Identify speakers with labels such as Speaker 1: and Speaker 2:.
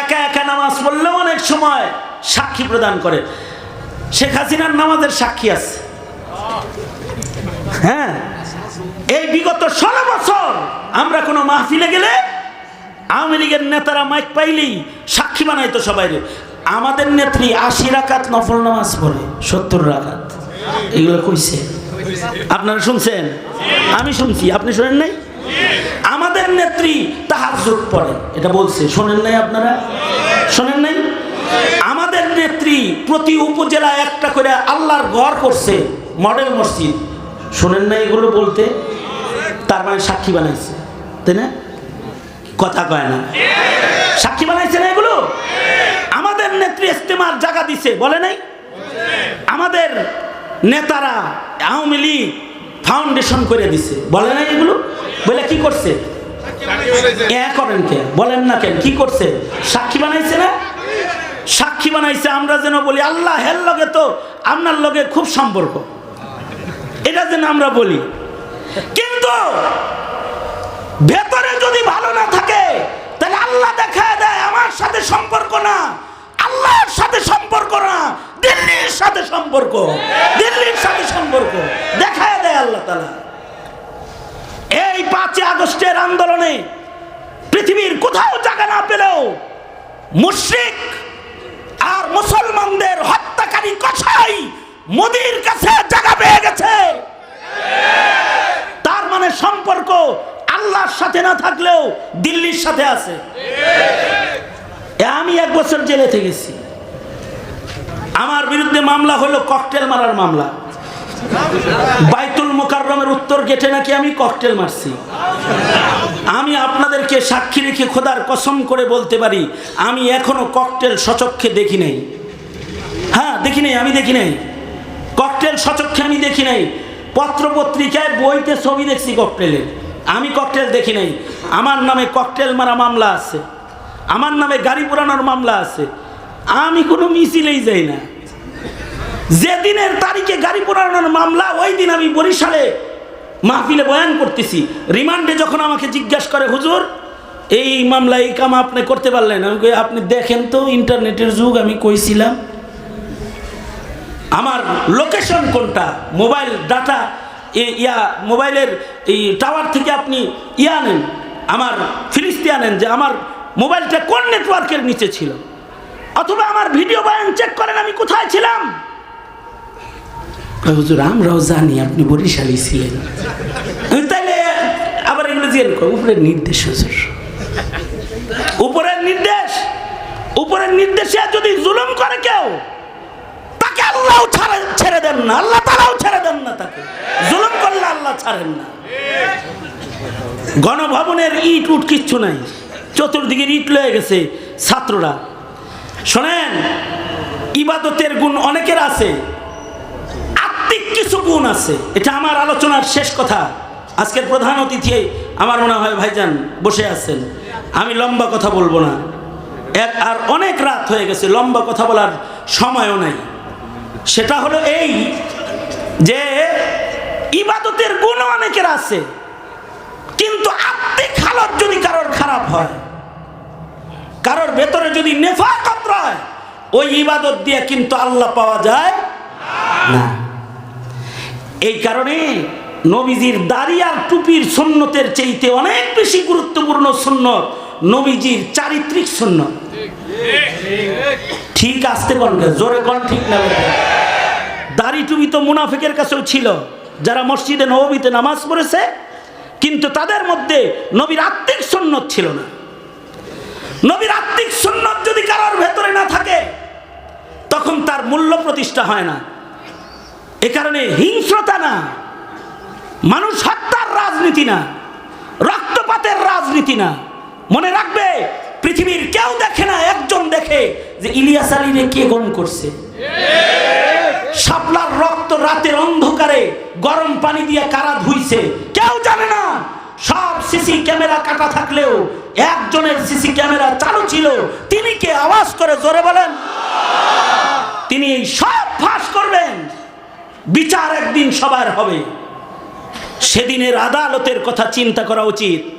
Speaker 1: একা একা নামাজ পড়লেও অনেক সময় সাক্ষী প্রদান করে। শেখ হাসিনার নামাজের সাক্ষী আছে। হ্যাঁ এই বিগত ষোলো বছর আমরা কোনো মাহফিলে গেলে আওয়ামী লীগের নেতারা মাইক পাইলেই সাক্ষী বানাইতো সবাই আমাদের নেত্রী আশি রাকাত নফল নামাজ পড়ে, সত্তর রাকাত। এগুলো কইছে। আপনারা শুনছেন? আমি শুনছি, আপনি শোনেন নাই? আমাদের নেত্রী তাহার যোগ পড়ে। এটা বলছে, শোনেন নাই আপনারা? শোনেন নাই? আমাদের নেত্রী প্রতি উপজেলায় একটা করে আল্লাহর ঘর করছে, মডেল মসজিদ। শোনেন না এগুলো বলতে? তার মানে সাক্ষী বানাইছে, তাই না? কথা কয় না। সাক্ষী বানাইছে না এগুলো? আমাদের নেত্রী ইস্তেমার জায়গা দিছে, বলে নাই? আমাদের নেতারা আওয়ামী লীগ ফাউন্ডেশন করে দিছে, বলে নাই এগুলো? বলে, কি করছে? করেন কে? বলেন না কেন? কি করছে? সাক্ষী বানাইছে না? সাক্ষী বানাইছে, আমরা যেন বলি, আল্লাহ, হের লগে তো আপনার লগে খুব সম্পর্ক। এটা যেন আমরা বলি। কিন্তু ভেতরে যদি ভালো না থাকে, তাহলে আল্লাহ দেখা দেয়, আমার সাথে সম্পর্ক না, আল্লাহর সাথে সম্পর্ক না, দিল্লির সাথে সম্পর্ক, দিল্লির সাথে সম্পর্ক। দেখা দেয় আল্লাহ তালা পাঁচই আগস্টের আন্দোলনে পৃথিবীর কোথাও জায়গা না পেলেও মুশ্রিক আর মুসলমানদের হত্যাকারী কষাই মোদির কাছে জায়গা পেয়ে গেছে। তার মানে সম্পর্ক আল্লাহর সাথে না থাকলেও দিল্লির সাথে আছে। আমি এক বছর জেলে গেছি আমার বিরুদ্ধে মামলা হলো ককটেল মারার মামলা। বাইতুল মোকাররমের উত্তর গেটে নাকি আমি ককটেল মারছি। আমি আপনাদেরকে সাক্ষী রেখে খোদার কসম করে বলতে পারি, আমি এখনও ককটেল সচক্ষে দেখি নাই। হ্যাঁ দেখি নাই, আমি দেখি নাই। ককটেল সচক্ষে আমি দেখি নাই। পত্রপত্রিকায় বইতে ছবি দেখছি ককটেলের আমি ককটেল দেখি নাই। আমার নামে ককটেল মারা মামলা আছে। আমার নামে গাড়ি পোড়ানোর মামলা আছে। আমি কোনো মিছিলেই যাই না। যেদিনের তারিখে গাড়ি পোড়ানোর মামলা, ওই দিন আমি বরিশালে মাহফিলে বয়ান করতেছি। রিমান্ডে যখন আমাকে জিজ্ঞাসা করে, হুজুর, এই মামলা এই কাম আপনি করতে পারলেন? আমি আপনি দেখেন তো, ইন্টারনেটের যুগ, আমি কইছিলাম। আমার লোকেশন কোনটা? মোবাইল ডাটা ইয়া, মোবাইলের এই টাওয়ার থেকে আপনি ইয়া নেন আমার ফিরিস্তি আনেন যে আমার মোবাইলটা কোন নেটওয়ার্কের নিচে ছিল? অথবা আমার ভিডিও বয়ান চেক করেন, আমি কোথায় ছিলাম? হুজুর, আমরাও জানি আপনি বরিশালী ছিলেন। তাইলে আবার এগুলো জিজ্ঞেস কর উপরের নির্দেশ, হুজুর। উপরের নির্দেশ? উপরের নির্দেশে যদি জুলুম করে কেউ, তাকে আল্লাহ ছেড়ে দেন না, আল্লাহ তারাও ছেড়ে দেন না তাকে। জুলুম করলে আল্লাহ ছাড়েন না। গণভবনের ইট উট কিচ্ছু নাই চতুর্দিকে ইট লয়ে গেছে ছাত্ররা। শোনেন, ইবাদতের গুণ অনেকের আছে আত্মিক কিছু গুণ আছে। এটা আমার আলোচনার শেষ কথা। আজকের প্রধান অতিথি আমার মনে হয় ভাইজান বসে আছেন। আমি লম্বা কথা বলব না। এক আর অনেক রাত হয়ে গেছে, লম্বা কথা বলার সময়ও নাই। সেটা হলো এই যে ইবাদতের গুণ অনেকের আছে, কিন্তু আত্মিক হালত যদি কারোর খারাপ হয়, কারোর ভেতরে যদি নেফাকত রয়, ওই ইবাদত দিয়ে কিন্তু আল্লাহ পাওয়া যায় না। এই কারণে নবীজির দাড়ি আর টুপির সুন্নতের চাইতে অনেক বেশি গুরুত্বপূর্ণ সুন্নত নবীজির চারিত্রিক সুন্নত। ঠিক আসতে কোন জোরে কোন ঠিক না দাড়ি টুপি তো মুনাফিকের কাছেও ছিল, যারা মসজিদে নবীতে নামাজ পড়েছে, কিন্তু তাদের মধ্যে নবীর আত্মিক সুন্নত ছিল না। নবীর আত্মিক সুন্নত যদি কারোর ভেতরে না থাকে, তখন তার মূল্য প্রতিষ্ঠা হয় না। এ কারণে হিংস্রতা না। মানুষ হত্যার রাজনীতি না। রক্তপাতের রাজনীতি না। মনে রাখবে, পৃথিবীর কেউ দেখে না, একজন দেখে যে ইলিয়াস আলীরে কে গম করছে। শাপলার রক্ত রাতের অন্ধকারে গরম পানি দিয়ে কারা ধুইছে, কেউ জানে না। সব সিসি ক্যামেরা কাটা থাকলেও, একজনের সিসি ক্যামেরা চালু ছিল। তিনি কে? আওয়াজ করে জোরে বলেন। তিনি সব ফাঁস করবেন। বিচার একদিন সবার হবে। সেদিনের আদালতের কথা চিন্তা করা উচিত।